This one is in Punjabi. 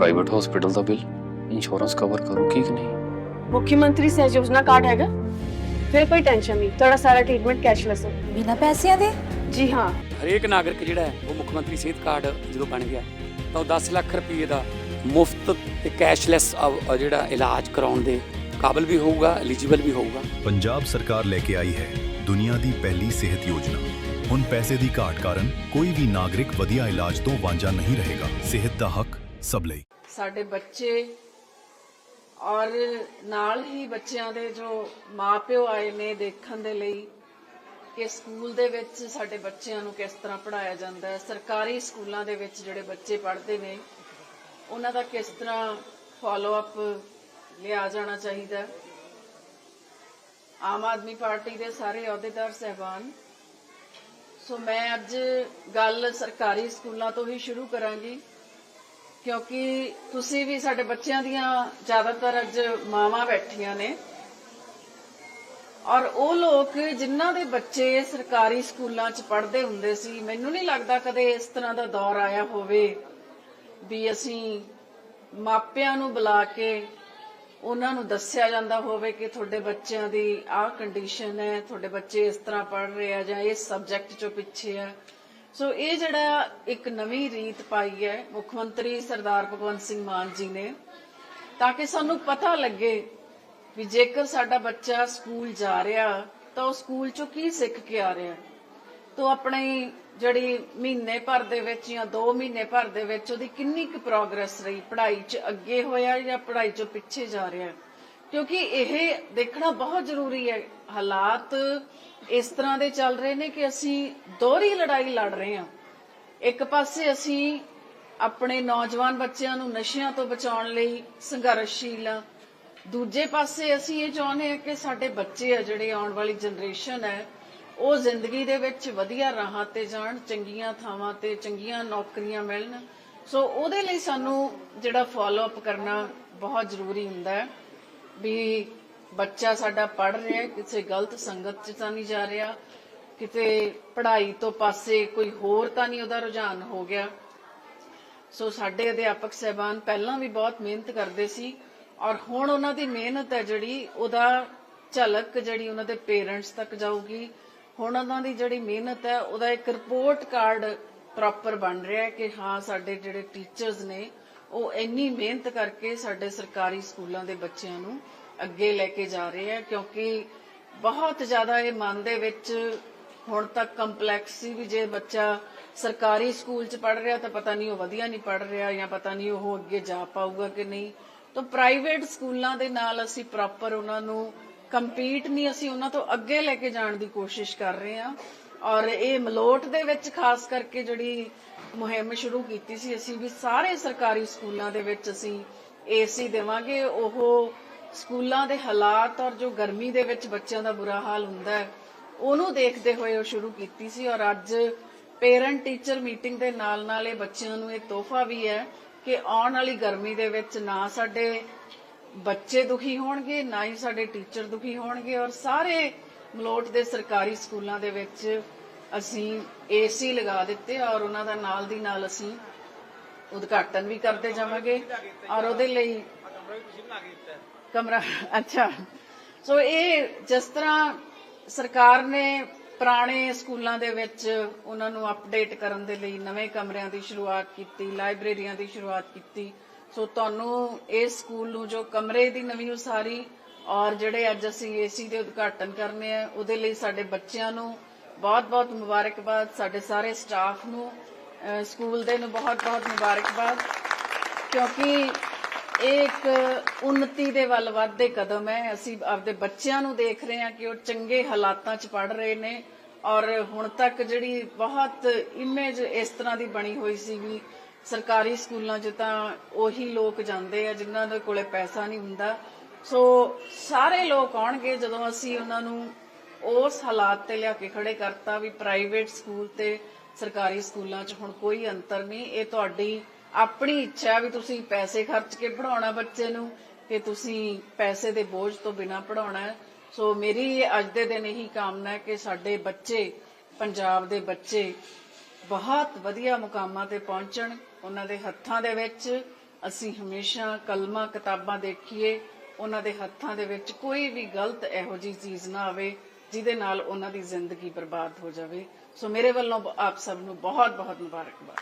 ਪ੍ਰਾਈਵੇਟ ਹਸਪੀਟਲ ਦਾ ਬਿੱਲ ਇੰਸ਼ੋਰੈਂਸ ਕਵਰ ਕਰੂਗੀ ਕਿ ਨਹੀਂ ਮੁੱਖ ਮੰਤਰੀ ਸਹਿਜ ਯੋਜਨਾ ਕਾਰਡ ਹੈਗਾ ਫਿਰ ਕੋਈ ਟੈਨਸ਼ਨ ਨਹੀਂ ਤੁਹਾਡਾ ਸਾਰਾ ਟ੍ਰੀਟਮੈਂਟ ਕੈਸ਼ਲੈਸ ਹੈ ਬਿਨਾਂ ਪੈਸਿਆਂ ਦੇ ਜੀ ਹਾਂ ਹਰੇਕ ਨਾਗਰਿਕ ਜਿਹੜਾ ਹੈ ਉਹ ਮੁੱਖ ਮੰਤਰੀ ਸਿਹਤ ਕਾਰਡ ਜਦੋਂ ਬਣ ਗਿਆ ਤਾਂ ਉਹ 10 ਲੱਖ ਰੁਪਏ ਦਾ ਮੁਫਤ ਤੇ ਕੈਸ਼ਲੈਸ ਜਿਹੜਾ ਇਲਾਜ ਕਰਾਉਣ ਦੇ ਕਾਬਿਲ ਵੀ ਹੋਊਗਾ ਐਲੀਜੀਬਲ ਵੀ ਹੋਊਗਾ ਪੰਜਾਬ ਸਰਕਾਰ ਲੈ ਕੇ ਆਈ ਹੈ ਦੁਨੀਆ ਦੀ ਪਹਿਲੀ ਸਿਹਤ ਯੋਜਨਾ ਹੁਣ ਪੈਸੇ ਦੀ ਘਾਟ ਕਾਰਨ ਕੋਈ ਵੀ ਨਾਗਰਿਕ ਵਧੀਆ ਇਲਾਜ ਤੋਂ ਵਾਂਝਾ ਨਹੀਂ ਰਹੇਗਾ ਸਿਹਤ ਦਾ ਹੱਕ ਸਭ ਲਈ ਸਾਡੇ ਬੱਚੇ ਔਰ ਨਾਲ ਹੀ ਬੱਚਿਆਂ ਦੇ ਜੋ ਮਾਪਿਓ ਆਏ ਨੇ ਦੇਖਣ ਦੇ ਲਈ ਕਿ ਸਕੂਲ ਦੇ ਵਿੱਚ ਸਾਡੇ ਬੱਚਿਆਂ ਨੂੰ ਕਿਸ ਤਰ੍ਹਾਂ ਪੜਾਇਆ ਜਾਂਦਾ ਹੈ, ਸਰਕਾਰੀ ਸਕੂਲਾਂ ਦੇ ਵਿੱਚ ਜਿਹੜੇ ਬੱਚੇ ਪੜ੍ਹਦੇ ਨੇ, ਉਹਨਾਂ ਦਾ ਕਿਸ ਤਰ੍ਹਾਂ ਫਾਲੋ ਅਪ ਲਿਆ ਜਾਣਾ ਚਾਹੀਦਾ ਆਮ ਆਦਮੀ ਪਾਰਟੀ ਦੇ ਸਾਰੇ ਅਹੁਦੇਦਾਰ ਸਹਿਬਾਨ, ਸੋ ਮੈਂ ਅੱਜ ਗੱਲ ਸਰਕਾਰੀ ਸਕੂਲਾਂ ਤੋਂ ਹੀ ਸ਼ੁਰੂ ਕਰਾਂਗੀ। ਕਿਉਂਕਿ ਤੁਸੀਂ ਵੀ ਸਾਡੇ ਬੱਚਿਆਂ ਦੀਆਂ ਜ਼ਿਆਦਾਤਰ ਅੱਜ ਮਾਵਾਂ ਬੈਠੀਆਂ ਨੇ। ਔਰ ਉਹ ਲੋਕ ਜਿਨ੍ਹਾਂ ਦੇ ਬੱਚੇ ਸਰਕਾਰੀ ਸਕੂਲਾਂ 'ਚ ਪੜ੍ਹਦੇ ਹੁੰਦੇ ਸੀ, ਮੈਨੂੰ ਨਹੀਂ ਲੱਗਦਾ ਕਦੇ ਇਸ ਤਰ੍ਹਾਂ ਦਾ ਦੌਰ ਆਇਆ ਹੋਵੇ ਵੀ ਅਸੀਂ ਮਾਪਿਆਂ ਨੂੰ ਬੁਲਾ ਕੇ ਉਹਨਾਂ ਨੂੰ ਦੱਸਿਆ ਜਾਂਦਾ ਹੋਵੇ ਕਿ ਤੁਹਾਡੇ ਬੱਚਿਆਂ ਦੀ ਆਹ ਕੰਡੀਸ਼ਨ ਹੈ, ਤੁਹਾਡੇ ਬੱਚੇ ਇਸ ਤਰ੍ਹਾਂ ਪੜ੍ਹ ਰਹੇ ਆ ਜਾਂ ਇਸ ਸਬਜੈਕਟ 'ਚੋਂ ਪਿੱਛੇ ਆ। ਸੋ ਇਹ ਜਿਹੜਾ ਇੱਕ ਨਵੀਂ ਰੀਤ ਪਾਈ ਹੈ, ਮੁੱਖ ਮੰਤਰੀ ਸਰਦਾਰ ਭਗਵੰਤ ਸਿੰਘ ਮਾਨ ਜੀ ਨੇ, ਤਾਂ ਕਿ ਸਾਨੂੰ ਪਤਾ ਲੱਗੇ ਵੀ ਜੇਕਰ ਸਾਡਾ ਬੱਚਾ ਸਕੂਲ ਜਾ ਰਿਹਾ, ਤਾਂ ਉਹ ਸਕੂਲ 'ਚੋਂ ਕੀ ਸਿੱਖ ਕੇ ਆ ਰਿਹਾ। ਤੋ ਆਪਣੀ ਜਿਹੜੀ ਮਹੀਨੇ ਭਰ ਦੇ ਵਿੱਚ ਜਾਂ 2 ਮਹੀਨੇ ਭਰ ਦੇ ਵਿੱਚ ਉਹਦੀ ਕਿੰਨੀ ਕੁ ਪ੍ਰੋਗਰੈਸ ਰਹੀ? ਪੜ੍ਹਾਈ 'ਚ ਅੱਗੇ ਹੋਇਆ ਜਾਂ ਪੜ੍ਹਾਈ 'ਚੋਂ ਪਿੱਛੇ ਜਾ ਰਿਹਾ? ਕਿਉਂਕਿ ਇਹ ਦੇਖਣਾ ਬਹੁਤ ਜ਼ਰੂਰੀ ਹੈ। ਹਾਲਾਤ ਇਸ ਤਰ੍ਹਾਂ ਦੇ ਚੱਲ ਰਹੇ ਨੇ ਕਿ ਅਸੀਂ ਦੋਹਰੀ ਲੜਾਈ ਲੜ ਰਹੇ ਹਾਂ। ਇੱਕ ਪਾਸੇ ਅਸੀਂ ਆਪਣੇ ਨੌਜਵਾਨ ਬੱਚਿਆਂ ਨੂੰ ਨਸ਼ਿਆਂ ਤੋਂ ਬਚਾਉਣ ਲਈ ਸੰਘਰਸ਼ੀਲ ਆ ਦੂਜੇ ਪਾਸੇ ਅਸੀਂ ਇਹ ਚਾਹੁੰਦੇ ਹਾਂ ਕਿ ਸਾਡੇ ਬੱਚੇ ਆ ਜਿਹੜੇ ਆਉਣ ਵਾਲੀ ਜਨਰੇਸ਼ਨ ਹੈ, ਉਹ ਜ਼ਿੰਦਗੀ ਦੇ ਵਿੱਚ ਵਧੀਆ ਰਾਹਾਂ ਤੇ ਜਾਣ, ਚੰਗੀਆਂ ਥਾਵਾਂ ਤੇ ਚੰਗੀਆਂ ਨੌਕਰੀਆਂ ਮਿਲਣ। ਸੋ ਉਹਦੇ ਲਈ ਸਾਨੂੰ ਜਿਹੜਾ ਫਾਲੋ ਅਪ ਕਰਨਾ ਬਹੁਤ ਜ਼ਰੂਰੀ ਹੁੰਦਾ ਹੈ। ਵੀ ਬੱਚਾ ਸਾਡਾ ਪੜ ਰਿਹਾ ਕਿਸੇ ਗਲਤ ਸੰਗਤ 'ਚ ਤਾਂ ਨਹੀਂ ਜਾ ਰਿਹਾ, ਕਿਤੇ ਪੜ੍ਹਾਈ ਤੋਂ ਪਾਸੇ ਕੋਈ ਹੋਰ ਤਾਂ ਨਹੀਂ ਉਹਦਾ ਰੁਝਾਨ ਹੋ ਗਿਆ। ਸੋ ਸਾਡੇ ਅਧਿਆਪਕ ਸਹਿਬਾਨ ਪਹਿਲਾਂ ਵੀ ਬਹੁਤ ਮਿਹਨਤ ਕਰਦੇ ਸੀ ਔਰ ਹੁਣ ਉਹਨਾਂ ਦੀ ਮਿਹਨਤ ਹੈ ਜਿਹੜੀ ਉਹਦਾ ਝਲਕ ਜਿਹੜੀ ਉਹਨਾਂ ਦੇ ਪੇਰੈਂਟਸ ਤੱਕ ਜਾਊਗੀ। ਹੁਣ ਉਹਨਾਂ ਦੀ ਜਿਹੜੀ ਮਿਹਨਤ ਹੈ, ਉਹਦਾ ਇੱਕ ਰਿਪੋਰਟ ਕਾਰਡ ਪ੍ਰੋਪਰ ਬਣ ਰਿਹਾ ਹੈ ਕਿ ਹਾਂ, ਸਾਡੇ ਜਿਹੜੇ ਟੀਚਰਸ ਨੇ ਉਹ ਇੰਨੀ ਮਿਹਨਤ ਕਰਕੇ ਸਾਡੇ ਸਰਕਾਰੀ ਸਕੂਲਾਂ ਦੇ ਬੱਚਿਆਂ ਨੂੰ ਅੱਗੇ ਲੈ ਕੇ ਜਾ ਰਹੇ ਆ, ਕਿਉਂਕਿ ਬਹੁਤ ਜ਼ਿਆਦਾ ਇਹ ਮਨ ਦੇ ਵਿੱਚ ਹੁਣ ਤੱਕ ਕੰਪਲੈਕਸ ਸੀ ਵੀ ਜੇ ਬੱਚਾ ਸਰਕਾਰੀ ਸਕੂਲ 'ਚ ਪੜ ਰਿਹਾ ਤਾਂ ਪਤਾ ਨਹੀਂ ਉਹ ਵਧੀਆ ਨਹੀਂ ਪੜ ਰਿਹਾ ਜਾਂ ਪਤਾ ਨਹੀਂ ਉਹ ਅੱਗੇ ਜਾ ਪਾਊਗਾ ਕਿ ਨਹੀਂ। ਤਾਂ ਪ੍ਰਾਈਵੇਟ ਸਕੂਲਾਂ ਦੇ ਨਾਲ ਅਸੀਂ ਪ੍ਰੋਪਰ ਉਹਨਾਂ ਨੂੰ ਕੰਪੀਟ ਨਹੀਂ, ਅਸੀਂ ਉਹਨਾਂ ਤੋਂ ਅੱਗੇ ਲੈ ਕੇ ਜਾਣ ਦੀ ਕੋਸ਼ਿਸ਼ ਕਰ ਰਹੇ ਹਾਂ ਔਰ ਇਹ ਮਲੋਟ ਦੇ ਵਿੱਚ ਖਾਸ ਕਰਕੇ ਜਿਹੜੀ ਮੁਹਿੰਮ ਸ਼ੁਰੂ ਕੀਤੀ ਸੀ। ਅਸੀਂ ਵੀ ਸਾਰੇ ਸਰਕਾਰੀ ਸਕੂਲਾਂ ਦੇ ਵਿੱਚ ਅਸੀਂ ਏਸੀ ਦੇਵਾਂਗੇ। ਉਹ ਸਕੂਲਾਂ ਦੇ ਹਾਲਾਤ ਔਰ ਜੋ ਗਰਮੀ ਦੇ ਵਿੱਚ ਬੱਚਿਆਂ ਦਾ ਬੁਰਾ ਹਾਲ ਹੁੰਦਾ ਹੈ, ਉਹਨੂੰ ਦੇਖਦੇ ਹੋਏ ਉਹ ਸ਼ੁਰੂ ਕੀਤੀ ਸੀ ਔਰ ਅੱਜ ਪੇਰੈਂਟ ਟੀਚਰ ਮੀਟਿੰਗ ਦੇ ਨਾਲ ਨਾਲ ਇਹ ਬੱਚਿਆਂ ਨੂੰ ਇਹ ਤੋਹਫਾ ਵੀ ਹੈ ਕਿ ਆਉਣ ਵਾਲੀ ਗਰਮੀ ਦੇ ਵਿੱਚ ਨਾ ਸਾਡੇ ਬੱਚੇ ਦੁਖੀ ਹੋਣਗੇ, ਨਾ ਹੀ ਸਾਡੇ ਟੀਚਰ ਦੁਖੀ ਹੋਣਗੇ ਔਰ ਸਾਰੇ ਮਲੋਟ ਦੇ ਸਰਕਾਰੀ ਸਕੂਲਾਂ ਦੇ ਵਿੱਚ ਅਸੀਂ ਏਸੀ ਲਗਾ ਦਿੱਤੇ ਔਰ ਉਹਨਾਂ ਦਾ ਨਾਲ ਦੀ ਨਾਲ ਅਸੀਂ ਉਦਘਾਟਨ ਵੀ ਕਰਦੇ ਜਾਵਾਂਗੇ ਔਰ ਉਹਦੇ ਲਈ ਕਮਰਾ, ਅੱਛਾ। ਸੋ ਇਹ ਜਿਸ ਤਰ੍ਹਾਂ ਸਰਕਾਰ ਨੇ ਪੁਰਾਣੇ ਸਕੂਲਾਂ ਦੇ ਵਿੱਚ ਉਹਨਾਂ ਨੂੰ ਅਪਡੇਟ ਕਰਨ ਦੇ ਲਈ ਨਵੇਂ ਕਮਰਿਆਂ ਦੀ ਸ਼ੁਰੂਆਤ ਕੀਤੀ ਲਾਇਬ੍ਰੇਰੀਆਂ ਦੀ ਸ਼ੁਰੂਆਤ ਕੀਤੀ। ਸੋ ਤੁਹਾਨੂੰ ਇਸ ਸਕੂਲ ਨੂੰ ਜੋ ਕਮਰੇ ਦੀ ਨਵੀਂ ਉਸਾਰੀ ਔਰ ਜਿਹੜੇ ਅੱਜ ਅਸੀਂ ਏਸੀ ਦੇ ਉਦਘਾਟਨ ਕਰਨੇ ਆ, ਉਹਦੇ ਲਈ ਸਾਡੇ ਬੱਚਿਆਂ ਨੂੰ ਬਹੁਤ-ਬਹੁਤ ਮੁਬਾਰਕਬਾਦ ਸਾਡੇ ਸਾਰੇ ਸਟਾਫ ਨੂੰ ਸਕੂਲ ਦੇ ਨੂੰ ਬਹੁਤ-ਬਹੁਤ ਮੁਬਾਰਕਬਾਦ, ਕਿਉਂਕਿ ਇਹ ਇੱਕ ਉન્નਤੀ ਦੇ ਵੱਲ ਵੱਧਦੇ ਕਦਮ ਹੈ। ਅਸੀਂ ਆਪਦੇ ਬੱਚਿਆਂ ਨੂੰ ਦੇਖ ਰਹੇ ਹਾਂ ਕਿ ਉਹ ਚੰਗੇ ਹਾਲਾਤਾਂ 'ਚ ਪੜ ਰਹੇ ਨੇ ਔਰ ਹੁਣ ਤੱਕ ਜਿਹੜੀ ਬਹੁਤ ਇਮੇਜ ਇਸ ਤਰ੍ਹਾਂ ਦੀ ਬਣੀ ਹੋਈ ਸੀ ਵੀ ਸਰਕਾਰੀ ਸਕੂਲਾਂ 'ਚ ਤਾਂ ਉਹੀ ਲੋਕ ਜਾਂਦੇ ਆ ਜਿਨ੍ਹਾਂ ਦੇ ਕੋਲੇ ਪੈਸਾ ਨਹੀਂ ਹੁੰਦਾ। ਸੋ ਸਾਰੇ ਲੋਕ ਆਉਣਗੇ ਜਦੋਂ ਅਸੀਂ ਉਹਨਾਂ ਨੂੰ ਉਸ ਹਾਲਾਤ ਤੇ ਲਿਆ ਕੇ ਖੜੇ ਕਰਤਾ ਵੀ ਪ੍ਰਾਈਵੇਟ ਸਕੂਲ ਤੇ ਸਰਕਾਰੀ ਸਕੂਲਾਂ 'ਚ ਹੁਣ ਕੋਈ ਅੰਤਰ ਨਹੀਂ। ਇਹ ਤੁਹਾਡੀ ਆਪਣੀ ਇੱਛਾ ਵੀ ਤੁਸੀਂ ਪੈਸੇ ਖਰਚ ਕੇ ਪੜਾਉਣਾ ਬੱਚੇ ਨੂੰ ਕਿ ਤੁਸੀਂ ਪੈਸੇ ਦੇ ਬੋਝ ਤੋਂ ਬਿਨਾ ਪੜਾਉਣਾ ਹੈ। ਸੋ ਮੇਰੀ ਅੱਜ ਦੇ ਦਿਨ ਇਹੀ ਕਾਮਨਾ ਹੈ ਕਿ ਸਾਡੇ ਬੱਚੇ, ਪੰਜਾਬ ਦੇ ਬੱਚੇ ਬਹੁਤ ਵਧੀਆ ਮੁਕਾਮਾਂ ਤੇ ਪਹੁੰਚਣ, ਉਹਨਾਂ ਦੇ ਹੱਥਾਂ ਦੇ ਵਿੱਚ ਅਸੀਂ ਹਮੇਸ਼ਾ ਕਲਮਾ, ਕਿਤਾਬਾਂ ਦੇਖੀਏ, ਉਹਨਾਂ ਦੇ ਹੱਥਾਂ ਦੇ ਵਿੱਚ ਕੋਈ ਵੀ ਗਲਤ ਇਹੋ ਜਿਹੀ ਚੀਜ਼ ਨਾ ਆਵੇ। ਜਿਹਦੇ ਨਾਲ ਉਹਨਾਂ ਦੀ ਜ਼ਿੰਦਗੀ ਬਰਬਾਦ ਹੋ ਜਾਵੇ। ਸੋ ਮੇਰੇ ਵੱਲੋਂ ਆਪ ਸਭ ਨੂੰ ਬਹੁਤ ਬਹੁਤ ਮੁਬਾਰਕਬਾਦ।